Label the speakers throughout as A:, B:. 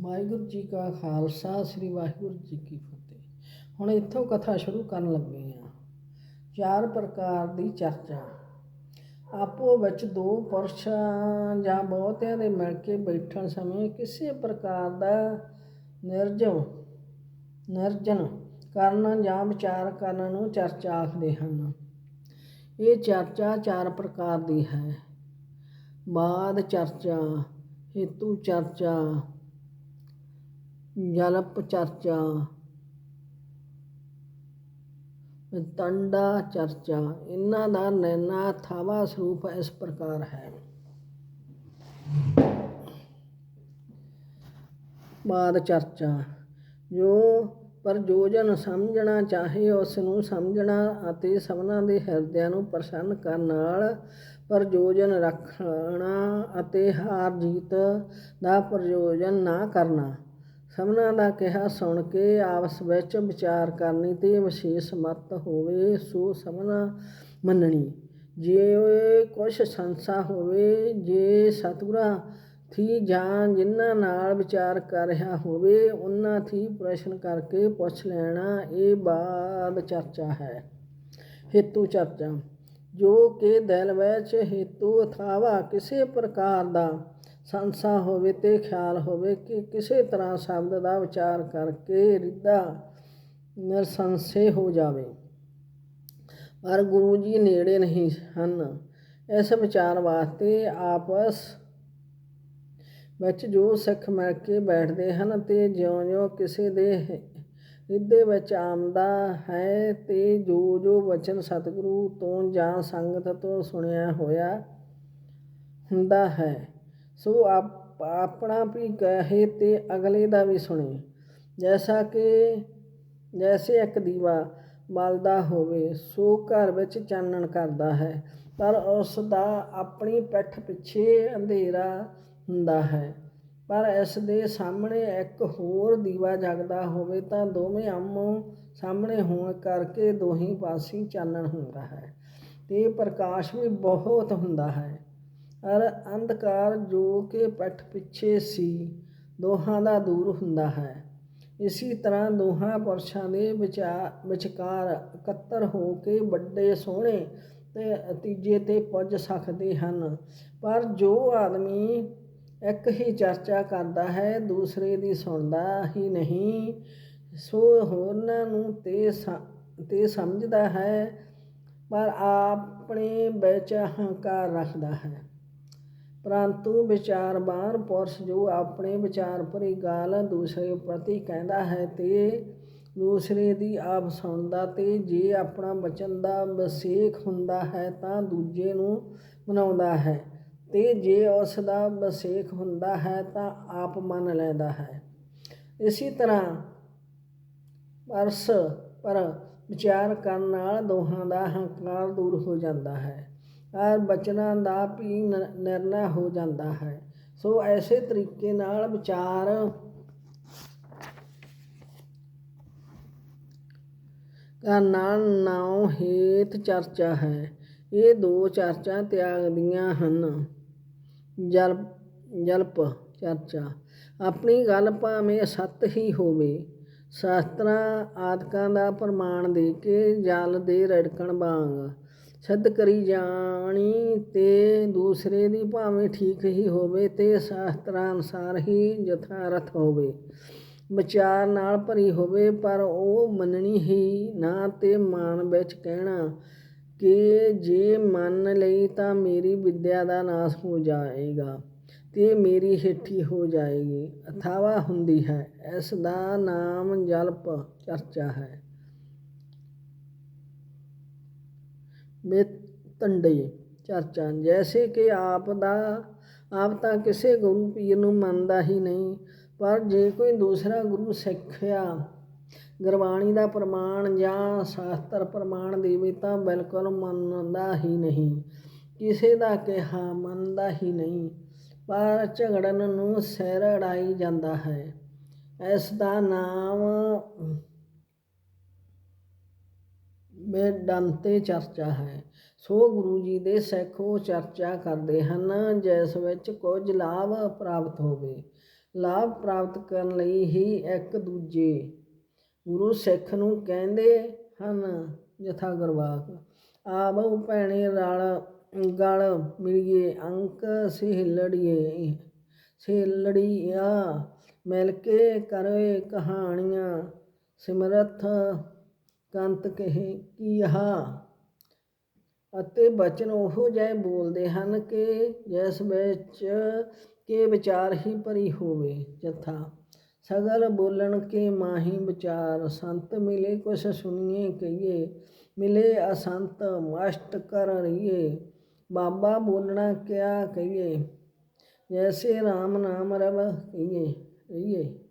A: ਵਾਹਿਗੁਰੂ ਜੀ ਕਾ ਖਾਲਸਾ, ਸ੍ਰੀ ਵਾਹਿਗੁਰੂ ਜੀ ਕੀ ਫਤਿਹ। ਹੁਣ ਇੱਥੋਂ ਕਥਾ ਸ਼ੁਰੂ ਕਰਨ ਲੱਗੇ ਹਾਂ। ਚਾਰ ਪ੍ਰਕਾਰ ਦੀ ਚਰਚਾ। ਆਪੋ ਵਿੱਚ ਦੋ ਪੁਰਸ਼ਾਂ ਜਾਂ ਬਹੁਤਿਆਂ ਦੇ ਮਿਲ ਕੇ ਬੈਠਣ ਸਮੇਂ ਕਿਸੇ ਪ੍ਰਕਾਰ ਦਾ ਨਿਰਜਮ ਨਿਰਜਨ ਕਰਨ ਜਾਂ ਵਿਚਾਰ ਕਰਨ ਨੂੰ ਚਰਚਾ ਆਖਦੇ ਹਨ। ਇਹ ਚਰਚਾ ਚਾਰ ਪ੍ਰਕਾਰ ਦੀ ਹੈ। ਬਾਦ ਚਰਚਾ, ਹੇਤੂ ਚਰਚਾ ਜਲਪ ਚਰਚਾ। ਤੰਡਾ ਚਰਚਾ, ਇਹਨਾਂ ਦਾ ਨੈਨਾ ਥਾਵਾ ਸਰੂਪ ਇਸ ਪ੍ਰਕਾਰ ਹੈ। ਬਾਦ ਚਰਚਾ, ਜੋ ਪ੍ਰਯੋਜਨ ਸਮਝਣਾ ਚਾਹੇ ਉਸ ਨੂੰ ਸਮਝਣਾ ਅਤੇ ਸਭਨਾਂ ਦੇ ਹਿਰਦਿਆਂ ਨੂੰ ਪ੍ਰਸੰਨ ਕਰਨ ਨਾਲ ਪ੍ਰਯੋਜਨ ਰੱਖਣਾ ਅਤੇ ਹਾਰ ਜੀਤ ਦਾ ਪ੍ਰਯੋਜਨ ਨਾ ਕਰਨਾ। ਸਭਨਾਂ ਦਾ ਕਿਹਾ ਸੁਣ ਕੇ ਆਪਸ ਵਿੱਚ ਵਿਚਾਰ ਕਰਨੀ ਤੇ ਵਿਸ਼ੇਸ਼ ਮਤ ਹੋਵੇ, ਸੋ ਸਭਨਾ ਮੰਨਣੀ। ਜੇ ਕੁਛ ਸੰਸਾ ਹੋਵੇ, ਜੇ ਸਤਿਗੁਰਾਂ ਥੀ ਜਾਂ ਜਿਨ੍ਹਾਂ ਨਾਲ ਵਿਚਾਰ ਕਰ ਰਿਹਾ ਹੋਵੇ, ਉਹਨਾਂ ਥੀ ਪ੍ਰਸ਼ਨ ਕਰਕੇ ਪੁੱਛ ਲੈਣਾ, ਇਹ ਬਾਦ ਚਰਚਾ ਹੈ। ਹੇਤੂ ਚਰਚਾ। ਜੋ ਕਿ ਦਿਲ ਵਿੱਚ ਹੇਤੂ ਅਥਾਵਾ ਕਿਸੇ ਪ੍ਰਕਾਰ ਦਾ ਸੰਸਾ ਹੋਵੇ ਤੇ ਖਿਆਲ ਹੋਵੇ ਕਿ ਕਿਸੇ ਤਰ੍ਹਾਂ ਸ਼ਬਦ ਦਾ ਵਿਚਾਰ ਕਰਕੇ ਰਿੱਧਾ ਨਿਰਸੰਸੇ ਹੋ ਜਾਵੇ। ਪਰ ਗੁਰੂ ਜੀ ਨੇੜੇ ਨਹੀਂ ਹਨ। ਇਸ ਵਿਚਾਰ ਵਾਸਤੇ ਆਪਸ ਵਿੱਚ ਜੋ ਸਿੱਖ ਮਿਲ ਕੇ ਬੈਠਦੇ ਹਨ ਤੇ ਜਿਉਂ-ਜਿਉਂ ਕਿਸੇ ਦੇ ਹਿਰਦੇ ਵਿੱਚ ਆਮਦਾ ਹੈ ਤੇ ਜੋ ਜੋ ਵਚਨ ਸਤਿਗੁਰੂ ਤੋਂ ਜਾਂ ਸੰਗਤ ਤੋਂ ਸੁਣਿਆ ਹੋਇਆ ਹੁੰਦਾ ਹੈ। ਸੋ ਆਪ, ਆਪਣਾ ਵੀ ਕਹੇ ਤੇ ਅਗਲੇ ਦਾ ਵੀ ਸੁਣੇ। ਜੈਸਾ ਕਿ, ਜੈਸੇ ਇੱਕ ਦੀਵਾ ਬਲਦਾ ਹੋਵੇ, ਸੋ ਘਰ ਵਿੱਚ ਚਾਨਣ ਕਰਦਾ ਹੈ। ਪਰ ਉਸ ਦਾ ਆਪਣੀ ਪਿੱਠ ਪਿੱਛੇ ਅੰਧੇਰਾ ਹੁੰਦਾ ਹੈ। ਪਰ ਇਸ ਦੇ ਸਾਹਮਣੇ ਇੱਕ ਹੋਰ ਦੀਵਾ ਜਗਦਾ ਹੋਵੇ ਤਾਂ ਦੋਵੇਂ ਆਮੋ ਸਾਹਮਣੇ ਹੋਣ ਕਰਕੇ ਦੋਹੀਂ ਪਾਸੇ ਚਾਨਣ ਹੁੰਦਾ ਹੈ। ਤੇ ਪ੍ਰਕਾਸ਼ ਵੀ ਬਹੁਤ ਹੁੰਦਾ ਹੈ। ਅਰ ਅੰਧਕਾਰ ਜੋ ਕਿ ਪਿੱਠ ਪਿੱਛੇ ਸੀ, ਦੋਹਾਂ ਦਾ ਦੂਰ ਹੁੰਦਾ ਹੈ। ਇਸੇ ਤਰ੍ਹਾਂ ਦੋਹਾਂ ਪੁਰਸ਼ਾਂ ਦੇ ਵਿਚਾਰ ਵਿਚਕਾਰ ਇਕੱਤਰ ਹੋ ਕੇ ਵੱਡੇ, ਸੋਹਣੇ ਤੇ ਤੀਜੇ ਤੇ ਪੁੱਜ ਸਕਦੇ ਹਨ। ਪਰ ਜੋ ਆਦਮੀ ਇੱਕ ਹੀ ਚਰਚਾ ਕਰਦਾ ਹੈ, ਦੂਸਰੇ ਦੀ ਸੁਣਦਾ ਹੀ ਨਹੀਂ, ਸੋ ਹੋਰਨਾਂ ਨੂੰ ਤੇ ਤੇ ਸਮਝਦਾ ਹੈ, ਪਰ ਆਪਣੇ ਵਿੱਚ ਹੰਕਾਰ ਰੱਖਦਾ ਹੈ। ਪਰੰਤੂ ਵਿਚਾਰਵਾਨ ਪੁਰਸ਼ ਜੋ ਆਪਣੇ ਵਿਚਾਰ ਭਰੀ ਗੱਲ ਦੂਸਰੇ ਪ੍ਰਤੀ ਕਹਿੰਦਾ ਹੈ ਤੇ ਦੂਸਰੇ ਦੀ ਆਪ ਸੁਣਦਾ ਤੇ ਜੇ ਆਪਣਾ ਬਚਨ ਦਾ ਵਸੇਖ ਹੁੰਦਾ ਹੈ ਤਾਂ ਦੂਜੇ ਨੂੰ ਮਨਾਉਂਦਾ ਹੈ ਤੇ ਜੇ ਉਸ ਦਾ ਵਸੇਖ ਹੁੰਦਾ ਹੈ ਤਾਂ ਆਪ ਮੰਨ ਲੈਂਦਾ ਹੈ। ਇਸੇ ਤਰ੍ਹਾਂ ਪਰਸ ਪਰ ਵਿਚਾਰ ਕਰਨ ਨਾਲ ਦੋਹਾਂ ਦਾ ਹੰਕਾਰ ਦੂਰ ਹੋ ਜਾਂਦਾ ਹੈ। ਬਚਨਾਂ ਦਾ ਵੀ ਨਿਰਣਾ ਹੋ ਜਾਂਦਾ ਹੈ। ਸੋ ਐਸੇ ਤਰੀਕੇ ਨਾਲ ਵਿਚਾਰ ਕਰਨਾ ਨਾਉ ਹੇਤ ਚਰਚਾ ਹੈ। ਇਹ ਦੋ ਚਰਚਾ ਤਿਆਗ ਦੀਆਂ ਹਨ। ਜਲ, ਜਲਪ ਚਰਚਾ। ਆਪਣੀ ਗੱਲ ਭਾਵੇਂ ਸੱਤ ਹੀ ਹੋਵੇ, ਸ਼ਾਸਤਰਾਂ ਆਦਿਕਾਂ ਦਾ ਪ੍ਰਮਾਣ ਦੇ ਕੇ ਜਲ ਦੇ ਰੜਕਣ ਵਾਂਗ ਸਿੱਧ ਕਰੀ ਜਾਣੀ ਤੇ ਦੂਸਰੇ ਦੀ ਭਾਵੇਂ ਠੀਕ ਹੀ ਹੋਵੇ ਤੇ ਸ਼ਾਸਤਰਾਂ ਅਨੁਸਾਰ ਹੀ ਯਥਾਰਥ ਹੋਵੇ। ਵਿਚਾਰ ਨਾਲ ਭਰੀ ਹੋਵੇ, ਪਰ ਉਹ ਮੰਨਣੀ ਹੀ ਨਾ ਤੇ ਮਨ ਵਿੱਚ ਕਹਿਣਾ ਕਿ ਜੇ ਮੰਨ ਲਈ ਤਾਂ ਮੇਰੀ ਵਿਦਿਆ ਦਾ ਨਾਸ ਹੋ ਜਾਏਗਾ ਤੇ ਮੇਰੀ ਹੇਠੀ ਹੋ ਜਾਏਗੀ। ਅਥਾਵਾ ਹੁੰਦੀ ਹੈ, ਇਸ ਦਾ ਨਾਮ ਜਲਪ ਚਰਚਾ ਹੈ। ਤੰਡੇ ਚਰਚਾ ਜੈਸੇ ਕਿ ਆਪ ਦਾ, ਆਪ ਤਾਂ ਕਿਸੇ ਗੁਰੂ ਪੀਰ ਨੂੰ ਮੰਨਦਾ ਹੀ ਨਹੀਂ, ਪਰ ਜੇ ਕੋਈ ਦੂਸਰਾ ਗੁਰੂ ਸਿੱਖਿਆ, ਗੁਰਬਾਣੀ ਦਾ ਪ੍ਰਮਾਣ ਜਾਂ ਸ਼ਾਸਤਰ ਪ੍ਰਮਾਣ ਦੇਵੇ ਤਾਂ ਬਿਲਕੁਲ ਮੰਨਦਾ ਹੀ ਨਹੀਂ। ਕਿਸੇ ਦਾ ਕਿਹਾ ਮੰਨਦਾ ਹੀ ਨਹੀਂ, ਪਰ ਝਗੜਨ ਨੂੰ ਸਿਰ ਅੜਾਈ ਜਾਂਦਾ ਹੈ। ਇਸ ਦਾ ਨਾਮ ਬੇਦੰਤੇ ਚਰਚਾ ਹੈ। ਸੋ ਗੁਰੂ ਜੀ ਦੇ ਸਿੱਖ ਉਹ ਚਰਚਾ ਕਰਦੇ ਹਨ, ਜਿਸ ਵਿੱਚ ਕੁਝ ਲਾਭ ਪ੍ਰਾਪਤ ਹੋਵੇ। ਲਾਭ ਪ੍ਰਾਪਤ ਕਰਨ ਲਈ ਹੀ ਇੱਕ ਦੂਜੇ ਗੁਰੂ ਸਿੱਖ ਨੂੰ ਕਹਿੰਦੇ ਹਨ, ਜਥਾ ਗੁਰਬਾਕ ਆਵੋ ਭੈਣੇ ਰਲ ਗਲ ਮਿਲੀਏ, ਅੰਕ ਸਿਹਲੜੀਏ, ਸਿਹਲੜੀਆ ਮਿਲ ਕੇ ਕਰੇ ਕਹਾਣੀਆਂ। ਸਿਮਰਥ ਕੰਤ ਕਹੇ ਕੀਹਾ ਅਤੇ ਬਚਨ ਉਹੋ ਜਿਹੇ ਬੋਲਦੇ ਹਨ ਕਿ ਜਿਸ ਵਿੱਚ ਕੇ ਵਿਚਾਰ ਹੀ ਭਰੀ ਹੋਵੇ ਜਥਾ। ਸਗਲ ਬੋਲਣ ਕੇ ਮਾਹੀ ਵਿਚਾਰ, ਸੰਤ ਮਿਲੇ ਕੁਛ ਸੁਣੀਏ ਕਹੀਏ, ਮਿਲੇ ਅਸੰਤ ਮਸ਼ਟ ਕਰ ਰਹੀਏ। ਬਾਬਾ ਬੋਲਣਾ ਕਿਆ ਕਹੀਏ? ਜੈਸੇ RAM ਨਾਮ ਰਵ ਕਹੀਏ, ਰਹੀਏ।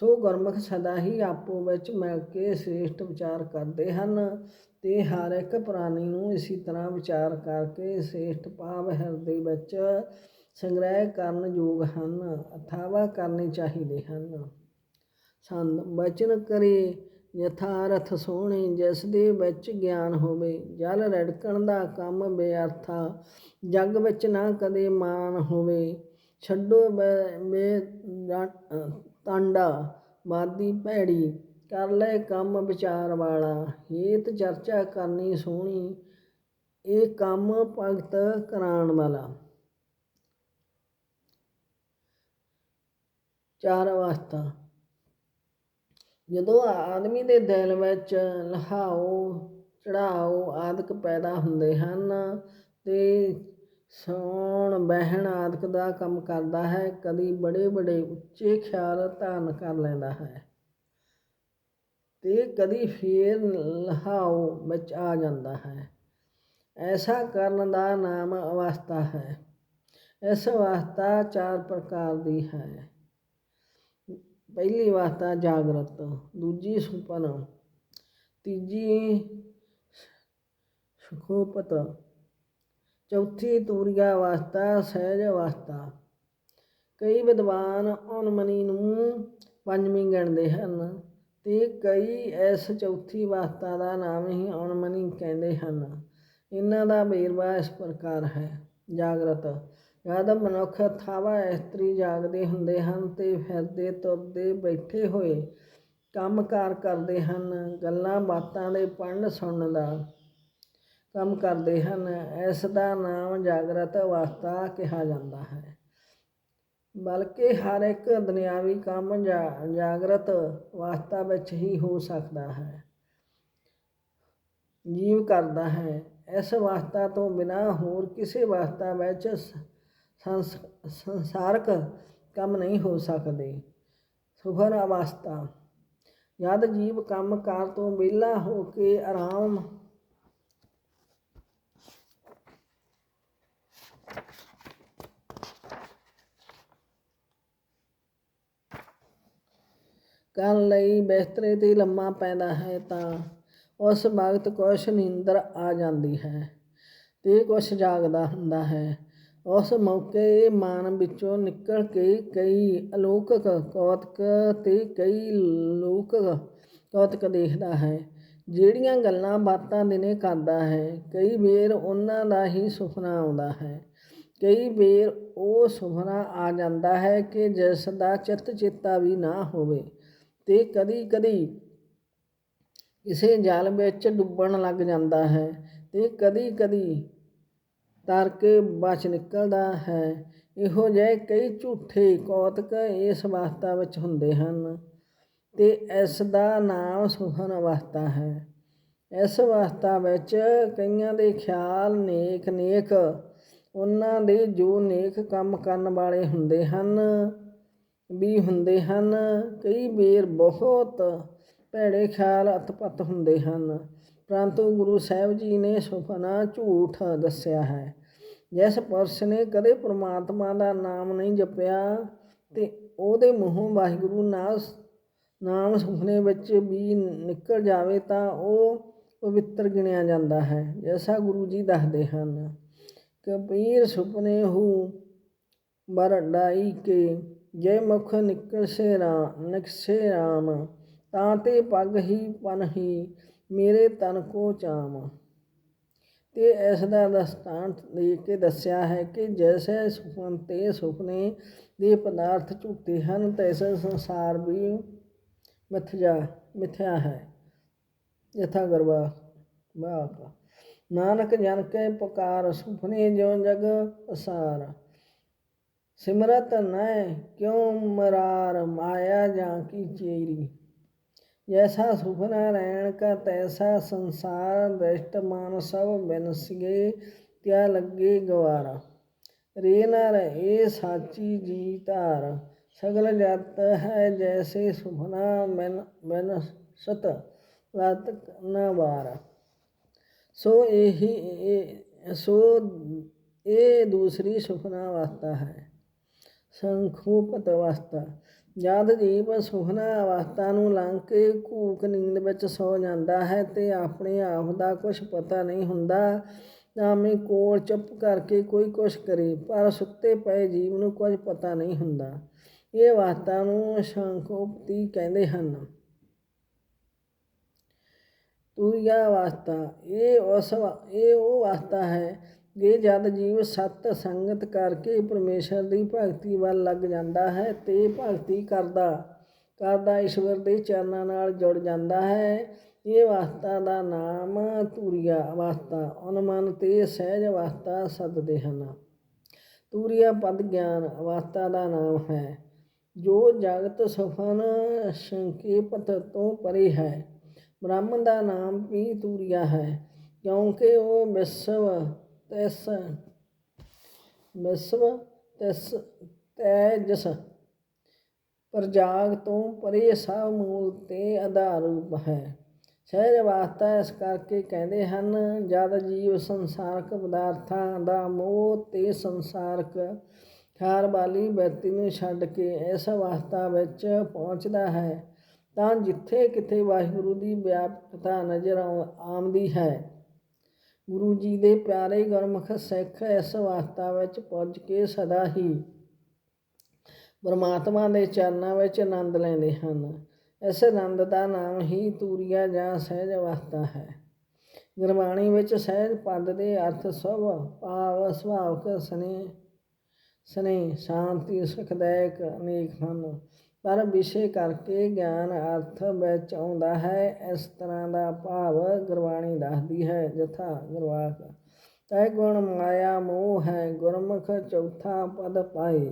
A: ਸੋ ਗੁਰਮੁਖ ਸਦਾ ਹੀ ਆਪੋ ਵਿੱਚ ਮਿਲ ਕੇ ਸ੍ਰੇਸ਼ਟ ਵਿਚਾਰ ਕਰਦੇ ਹਨ ਤੇ ਹਰ ਇੱਕ ਪ੍ਰਾਣੀ ਨੂੰ ਇਸੇ ਤਰ੍ਹਾਂ ਵਿਚਾਰ ਕਰਕੇ ਸ੍ਰੇਸ਼ਟ ਭਾਵ ਹਿਰਦੇ ਵਿੱਚ ਸੰਗ੍ਰਹਿ ਕਰਨ ਯੋਗ ਹਨ, ਅਥਾਵਾ ਕਰਨੇ ਚਾਹੀਦੇ ਹਨ। ਸੰਦ ਬਚਨ ਕਰੇ, ਯਥਾਰਥ ਸੋਹਣੇ, ਜਿਸ ਦੇ ਵਿੱਚ ਗਿਆਨ ਹੋਵੇ, ਜਲ ਰੜਕਣ ਦਾ ਕੰਮ ਬੇਅਰਥਾ, ਜਗ ਵਿੱਚ ਨਾ ਕਦੇ ਮਾਨ ਹੋਵੇ, ਛੱਡੋ ਬੇ- ਤਾਂਡਾ, ਮਾਦੀ ਭੈੜੀ, ਕਰ ਲੈ ਕੰਮ ਵਿਚਾਰ ਵਾਲਾ, ਹੇਤ ਚਰਚਾ ਕਰਨੀ ਸੋਹਣੀ, ਇਹ ਕੰਮ ਭਗਤ ਕਰਾਉਣ ਵਾਲਾ। ਚਾਰ ਅਵਸਥਾ ਜਦੋਂ ਆਦਮੀ ਦੇ ਦਿਲ ਵਿੱਚ ਲਹਾਓ, ਚੜਾਓ ਆਦਿਕ ਪੈਦਾ ਹੁੰਦੇ ਹਨ ਤੇ ਸੌਣ ਬਹਿਣ ਆਦਿਕ ਦਾ ਕੰਮ ਕਰਦਾ ਹੈ, ਕਦੀ ਬੜੇ ਬੜੇ ਉੱਚੇ ਖਿਆਲ ਧਾਰਨ ਕਰ ਲੈਂਦਾ ਹੈ। ਤੇ ਕਦੀ ਫੇਰ ਲਹਾਓ ਵਿੱਚ ਆ ਜਾਂਦਾ ਹੈ। ਐਸਾ ਕਰਨ ਦਾ ਨਾਮ ਅਵਸਥਾ ਹੈ। ਇਸ ਅਵਸਥਾ ਚਾਰ ਪ੍ਰਕਾਰ ਦੀ ਹੈ। ਪਹਿਲੀ ਅਵਸਥਾ ਜਾਗਰਤ, ਦੂਜੀ ਸੁਪਨ, ਤੀਜੀ ਸੁਖੋਪਤ ਚੌਥੀ ਤੂਰੀਆ ਅਵਸਥਾ ਸਹਿਜ ਅਵਸਥਾ ਕਈ ਵਿਦਵਾਨ ਉਨਮਨੀ ਨੂੰ ਪੰਜਵੀਂ ਗਿਣਦੇ ਹਨ ਤੇ ਕਈ ਇਸ ਚੌਥੀ ਅਵਸਥਾ ਦਾ ਨਾਮ ਹੀ ਉਨਮਨੀ ਕਹਿੰਦੇ ਹਨ। ਇਹਨਾਂ ਦਾ ਵੇਰਵਾ ਇਸ ਪ੍ਰਕਾਰ ਹੈ। ਜਾਗਰਤ। ਜਦ ਮਨੁੱਖ ਥਾਵਾ ਇਸਤਰੀ ਜਾਗਦੇ ਹੁੰਦੇ ਹਨ ਤੇ ਫਿਰਦੇ, ਤੁਰਦੇ, ਬੈਠੇ ਹੋਏ ਕੰਮਕਾਰ ਕਰਦੇ ਹਨ, ਗੱਲਾਂ ਬਾਤਾਂ ਦੇ ਪੜ੍ਹਨ ਸੁਣਨ ਦਾ ਕੰਮ ਕਰਦੇ ਹਨ ਇਸ ਦਾ ਨਾਮ ਜਾਗਰਤ ਅਵਸਥਾ ਕਿਹਾ ਜਾਂਦਾ ਹੈ। ਬਲਕਿ ਹਰ ਇੱਕ ਦੁਨਿਆਵੀ ਕੰਮ ਜਾਗਰਤ ਅਵਸਥਾ ਵਿੱਚ ਹੀ ਹੋ ਸਕਦਾ ਹੈ। ਜੀਵ ਕਰਦਾ ਹੈ, ਇਸ ਵਾਸਤਾ ਤੋਂ ਬਿਨਾਂ ਹੋਰ ਕਿਸੇ ਵਾਸਤਾ ਵਿੱਚ ਸੰਸ, ਸੰਸਾਰਕ ਕੰਮ ਨਹੀਂ ਹੋ ਸਕਦੇ। ਸੁਭਰ ਅਵਸਥਾ। ਜਦ ਜੀਵ ਕੰਮ ਕਾਰ ਤੋਂ ਵਿਹਲਾ ਹੋ ਕੇ ਆਰਾਮ ਕਰਨ ਲਈ ਬਿਸਤਰੇ ਤੇ ਲੰਮਾ ਪੈਂਦਾ ਹੈ ਤਾਂ ਉਸ ਵਕਤ ਕੁਛ ਨੀਂਦਰ ਆ ਜਾਂਦੀ ਹੈ ਤੇ ਕੁਛ ਜਾਗਦਾ ਹੁੰਦਾ ਹੈ। ਉਸ ਮੌਕੇ ਇਹ ਮਨ ਵਿੱਚੋਂ ਨਿਕਲ ਕੇ ਕਈ ਅਲੌਕਿਕ ਕੌਤਕ ਤੇ ਕਈ ਲੌਕਿਕ ਕੌਤਕ ਦੇਖਦਾ ਹੈ, ਜਿਹੜੀਆਂ ਗੱਲਾਂ ਬਾਤਾਂ ਦਿਨੇ ਕਰਦਾ ਹੈ। ਕਈ ਵੇਰ ਉਹਨਾਂ ਦਾ ਹੀ ਸੁਪਨਾ ਆਉਂਦਾ ਹੈ, ਕਈ ਵੇਰ ਉਹ ਸੁਪਨਾ ਆ ਜਾਂਦਾ ਹੈ ਕਿ ਜਿਸ ਦਾ ਚਿੱਤ ਚੇਤਾ ਵੀ ਨਾ ਹੋਵੇ। ਤੇ ਕਦੀ ਕਦੀ ਕਿਸੇ ਜਲ ਵਿੱਚ ਡੁੱਬਣ ਲੱਗ ਜਾਂਦਾ ਹੈ ਤੇ ਕਦੀ ਕਦੀ ਤਰ ਕੇ ਬਚ ਨਿਕਲਦਾ ਹੈ। ਇਹੋ ਜਿਹੇ ਕਈ ਝੂਠੇ ਕੌਤਕ ਇਸ ਅਵਸਥਾ ਵਿੱਚ ਹੁੰਦੇ ਹਨ ਤੇ ਇਸ ਦਾ ਨਾਮ ਸੁਖਨ ਅਵਸਥਾ ਹੈ। ਇਸ ਅਵਸਥਾ ਵਿੱਚ ਕਈਆਂ ਦੇ ਖਿਆਲ ਨੇਕ ਨੇਕ ਉਹਨਾਂ ਦੇ ਜੋ ਨੇਕ ਕੰਮ ਕਰਨ ਵਾਲੇ ਹੁੰਦੇ ਹਨ ਵੀ ਹੁੰਦੇ ਹਨ। ਕਈ ਵੇਰ ਬਹੁਤ ਭੈੜੇ ਖਿਆਲ ਅਤਪਤ ਹੁੰਦੇ ਹਨ। ਪਰੰਤੂ ਗੁਰੂ ਸਾਹਿਬ ਜੀ ਨੇ ਸੁਪਨਾ ਝੂਠ ਦੱਸਿਆ ਹੈ। ਜਿਸ ਪੁਰਸ਼ ਨੇ ਕਦੇ ਪ੍ਰਮਾਤਮਾ ਦਾ ਨਾਮ ਨਹੀਂ ਜਪਿਆ ਤੇ ਉਹਦੇ ਮੂੰਹੋਂ ਵਾਹਿਗੁਰੂ ਨਾਲ ਨਾਮ ਸੁਪਨੇ ਵਿੱਚ ਵੀ ਨਿਕਲ ਜਾਵੇ ਤਾਂ ਉਹ ਪਵਿੱਤਰ ਗਿਣਿਆ ਜਾਂਦਾ ਹੈ, ਜੈਸਾ ਗੁਰੂ ਜੀ ਦੱਸਦੇ ਹਨ। ਕਬੀਰ ਸੁਪਨੇ ਹੂ ਬਰਡਾਈ ਕੇ, ਜੇ ਮੁਖ ਨਿਕਲ ਸੇ ਰਾ ਨਿਕਸੇ ਰਾਮ, ਤਾਂ ਤੇ ਪੱਗ ਹੀ ਪਨ ਹੀ, ਮੇਰੇ ਤਨ ਕੋ ਚਾਮ। ਤੇ ਇਸ ਦਾ ਦਸਤਾਂਤ ਦੇ ਕੇ ਦੱਸਿਆ ਹੈ ਕਿ ਜੈਸੇ ਸੁਪਨ ਤੇ ਸੁਪਨੇ ਦੇ ਪਦਾਰਥ ਝੂਠੇ ਹਨ, ਤੈਸੇ ਸੰਸਾਰ ਵੀ ਮਿਥਿਆ ਮਿਥਿਆ ਹੈ। ਯਥਾ ਗਰਵਾ ਬਾਕ ਨਾਨਕ ਜਨ ਕੇ ਪੁਕਾਰ ਸੁਪਨੇ ਜੋ ਜਗ ਅਸਾਰ। ਸਿਮਰਤ ਨੈ ਕਿਉ ਮਰਾਰ ਮਾਇਆ ਜਾਂ ਕੀ ਚੇਰੀ ਜੈਸਾ ਸੁਪਨਾ ਰਹਿਣ ਕਾ ਤੈਸਾ ਸੰਸਾਰ ਦ੍ਰਿਸ਼ਟ ਮਾਨ ਸਭ ਬਿਨਸਗੇ ਕਿਆ ਲੱਗੇ ਗਵਾਰਾ ਰੇ ਨ ਰਹੇ ਸਾਚੀ ਜੀ ਧਾਰ ਸਗਲ ਜਤ ਹੈ ਜੈਸੇ ਸੁਪਨਾ ਮਨ ਮਨ ਸਤ ਰਤ ਨ ਵਾਰ ਸੋ ਇਹੀ ਇਹ- ਸੋ ਇਹ ਦੂਸਰੀ ਸੁਪਨਾ ਅਵਸਥਾ ਜਦ ਜੀਵ ਸੁਖਨਾ ਅਵਸਥਾ ਨੂੰ ਲੰਘ ਕੇ ਘੂਕ ਨੀਂਦ ਵਿੱਚ ਸੌ ਜਾਂਦਾ ਹੈ ਤੇ ਆਪਣੇ ਆਪ ਦਾ ਕੁਝ ਪਤਾ ਨਹੀਂ ਹੁੰਦਾ ਤਾਂ ਮੈਂ ਕੋਲ ਚੁੱਪ ਕਰਕੇ ਕੋਈ ਕੁਛ ਕਰੇ, ਪਰ ਸੁੱਤੇ ਪਏ ਜੀਵ ਨੂੰ ਕੁਝ ਪਤਾ ਨਹੀਂ ਹੁੰਦਾ। ਇਹ ਅਵਸਥਾ ਨੂੰ ਸੰਖੋਪਤੀ ਕਹਿੰਦੇ ਹਨ। ਤੁਰਿਆ ਅਵਸਥਾ। ਇਹ ਉਸ ਇਹ ਉਹ ਅਵਸਥਾ ਹੈ ਕਿ ਜਦ ਜੀਵ ਸਤ ਸੰਗਤ ਕਰਕੇ ਪਰਮੇਸ਼ਰ ਦੀ ਭਗਤੀ ਵੱਲ ਲੱਗ ਜਾਂਦਾ ਹੈ ਤੇ ਭਗਤੀ ਕਰਦਾ ਕਰਦਾ ਈਸ਼ਵਰ ਦੇ ਚਰਨਾਂ ਨਾਲ ਜੁੜ ਜਾਂਦਾ ਹੈ। ਇਹ ਅਵਸਥਾ ਦਾ ਨਾਮ ਤੂਰੀਆ ਅਵਸਥਾ ਅਨਮਨ ਤੇ ਸਹਿਜ ਅਵਸਥਾ ਸੱਦਦੇ ਹਨ। ਤੂਰੀਆ ਪਦ ਗਿਆਨ ਅਵਸਥਾ ਦਾ ਨਾਮ ਹੈ, ਜੋ ਜਗਤ ਸੁਫਨ ਸੰਕੇਪਤ ਤੋਂ ਪਰੇ ਹੈ। ਬ੍ਰਹਮ ਦਾ ਨਾਮ ਵੀ ਤੂਰੀਆ ਹੈ, ਕਿਉਂਕਿ ਉਹ ਵਿਸ਼ਵ ਤਿਸ ਵਿਸ਼ਵ ਤਿਸ ਤੈਜਸ। ਪ੍ਰਜਾਗ ਤੋਂ ਪਰੇ ਸਭ ਮੂਲ ਤੇ ਆਧਾਰ ਰੂਪ ਹੈ। ਸਹਿਜ ਵਾਸਤਾ ਇਸ ਕਰਕੇ ਕਹਿੰਦੇ ਹਨ, ਜਦ ਜੀਵ ਸੰਸਾਰਕ ਪਦਾਰਥਾਂ ਦਾ ਮੋਹ ਤੇ ਸੰਸਾਰਕ ਖਾਰ ਵਾਲੀ ਵਿਅਕਤੀ ਨੂੰ ਛੱਡ ਕੇ ਇਸ ਅਵਸਥਾ ਵਿੱਚ ਪਹੁੰਚਦਾ ਹੈ, ਤਾਂ ਜਿੱਥੇ ਕਿਤੇ ਵਾਹਿਗੁਰੂ ਦੀ ਵਿਆਪਕਤਾ ਨਜ਼ਰ ਆਉ- ਆਉਂਦੀ ਹੈ। ਗੁਰੂ ਜੀ ਦੇ ਪਿਆਰੇ ਗੁਰਮੁਖ ਸਿੱਖ ਇਸ ਅਵਸਥਾ ਵਿੱਚ ਪੁੱਜ ਕੇ ਸਦਾ ਹੀ ਪਰਮਾਤਮਾ ਦੇ ਚਰਨਾਂ ਵਿੱਚ ਆਨੰਦ ਲੈਂਦੇ ਹਨ। ਇਸ ਆਨੰਦ ਦਾ ਨਾਮ ਹੀ ਤੂਰੀਆ ਜਾਂ ਸਹਿਜ ਅਵਸਥਾ ਹੈ। ਗੁਰਬਾਣੀ ਵਿੱਚ ਸਹਿਜ ਪਦ ਦੇ ਅਰਥ ਸਭ ਭਾਵ, ਸੁਭਾਵਕ ਸਨੇ ਸਨੇ, ਸ਼ਾਂਤੀ ਸੁਖਦਾਇਕ ਅਨੇਕ ਹਨ। ਪਰ ਵਿਸ਼ੇ ਕਰਕੇ ਗਿਆਨ ਅਰਥ ਵਿੱਚ ਆਉਂਦਾ ਹੈ, ਇਸ ਤਰ੍ਹਾਂ ਦਾ ਭਾਵ ਗੁਰਬਾਣੀ ਦੱਸਦੀ ਹੈ, ਜਥਾ ਗੁਰਵਾਕ। ਤੈ ਗੁਣ ਮਾਇਆ ਮੋਹ ਹੈ, ਗੁਰਮੁਖ ਚੌਥਾ ਪਦ ਪਾਏ।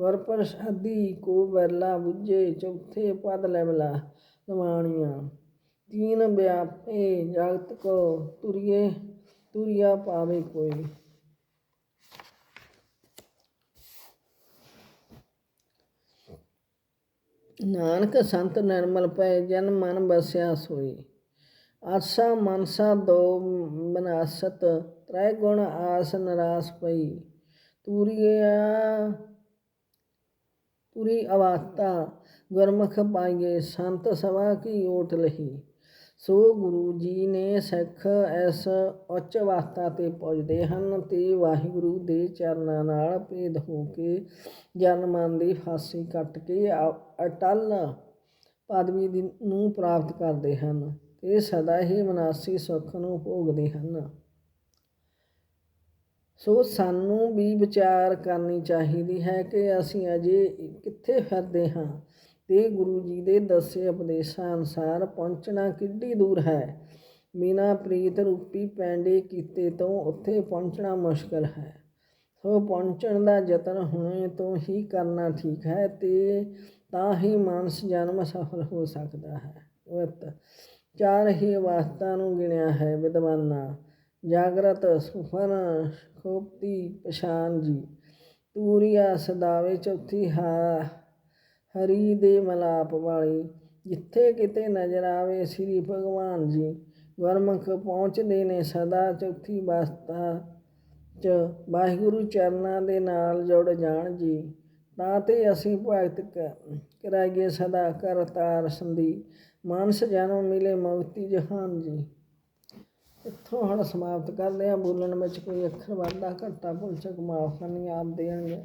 A: ਗੁਰ ਪ੍ਰਸਾਦੀ ਕੋ ਵਰਲਾ ਬੁੱਝੇ, ਚੌਥੇ ਪਦ ਲੈਵਲਾ ਨਵਾਣੀਆਂ। ਤੀਨ ਵਿਆਪੇ ਜਗਤ ਕੋ ਤੁਰੀਏ, ਤੁਰਿਆ ਪਾਵੇ ਕੋਈ। ਨਾਨਕ ਸੰਤ ਨਿਰਮਲ ਪਏ ਜਨ ਮਨ ਬਸਿਆ ਸੋਈ। ਆਸਾ ਮਨਸਾ ਦੋ ਬਨਾਸਤ ਤ੍ਰੈ ਗੁਣ ਆਸ ਨਰਾਸ ਪਈ। ਤੂਰੀਆ ਪੂਰੀ ਅਵਾਤਾ, ਗੁਰਮੁਖ ਪਾਈਏ, ਸੰਤ ਸਵਾ ਕੀ ਓਟ ਲਹੀ। ਸੋ ਗੁਰੂ ਜੀ ਨੇ ਸਿੱਖ ਇਸ ਉੱਚ ਅਵਸਥਾ ਤੇ ਪੁੱਜਦੇ ਹਨ ਤੇ ਵਾਹਿਗੁਰੂ ਦੇ ਚਰਨਾਂ ਨਾਲ ਭੇਦ ਹੋ ਕੇ ਜਨਮਾਂ ਦੀ ਫਾਸੀ ਕੱਟ ਕੇ ਅ- ਅਟਲ ਪਦਵੀ ਦੀ ਨੂੰ ਪ੍ਰਾਪਤ ਕਰਦੇ ਹਨ ਤੇ ਸਦਾ ਹੀ ਮਨਾਸੀ ਸੁੱਖ ਨੂੰ ਭੋਗਦੇ ਹਨ। ਸੋ ਸਾਨੂੰ ਵੀ ਵਿਚਾਰ ਕਰਨੀ ਚਾਹੀਦੀ ਹੈ ਕਿ ਅਸੀਂ ਅਜੇ ਕਿੱਥੇ ਫਿਰਦੇ ਹਾਂ। ਤੇ ਗੁਰੂ ਜੀ ਦੇ ਦੱਸੇ ਉਪਦੇਸ਼ਾਂ ਅਨੁਸਾਰ ਪਹੁੰਚਣਾ ਕਿੱਡੀ ਦੂਰ ਹੈ। ਬਿਨਾ ਪ੍ਰੀਤ ਰੂਪੀ ਪੈਂਡੇ ਕੀਤੇ ਤੋਂ ਉੱਥੇ ਪਹੁੰਚਣਾ ਮੁਸ਼ਕਲ ਹੈ। ਸੋ ਪਹੁੰਚਣ ਦਾ ਯਤਨ ਹੁਣੇ ਤੋਂ ਹੀ ਕਰਨਾ ਠੀਕ ਹੈ ਤੇ ਤਾਂ ਹੀ ਮਾਨਸ ਜਨਮ ਸਫਲ ਹੋ ਸਕਦਾ ਹੈ। ਵਤ ਚਾਰ ਹੀ ਅਵਸਥਾ ਨੂੰ ਗਿਣਿਆ ਹੈ ਵਿਦਵਾਨਾਂ। ਜਾਗਰਤ, ਸੁਫਨ, ਖੋਪਤੀ ਪਛਾਨ ਜੀ। ਤੂਰੀਆ ਸਦਾਵੇ ਚੌਥੀ ਹਾ ਹਰੀ ਦੇ ਮਲਾਪ ਵਾਲੀ। ਜਿੱਥੇ ਕਿਤੇ ਨਜ਼ਰ ਆਵੇ ਸ੍ਰੀ ਭਗਵਾਨ ਜੀ, ਗੁਰਮੁਖ ਪਹੁੰਚਦੇ ਨੇ ਸਦਾ ਚੌਥੀ ਅਵਸਥਾ ਚ। ਵਾਹਿਗੁਰੂ ਚਰਨਾਂ ਦੇ ਨਾਲ ਜੁੜ ਜਾਣ ਜੀ, ਤਾਂ ਤੇ ਅਸੀਂ ਭਗਤ ਕਰਾਈਏ ਸਦਾ ਕਰਤਾਰ ਸੰਧੀ। ਮਾਨਸ ਜਨਮ ਮਿਲੇ ਮੁਕਤੀ ਜਹਾਨ ਜੀ। ਇੱਥੋਂ ਹੁਣ ਸਮਾਪਤ ਕਰਦੇ ਹਾਂ। ਬੋਲਣ ਵਿੱਚ ਕੋਈ ਅੱਖਰ ਵਾਧਾ, ਘਾਟਾ ਭੁੱਲ ਚੁੱਕ ਮਾਫ ਕਰਨੀ ਆਪ ਦੇਣਗੇ।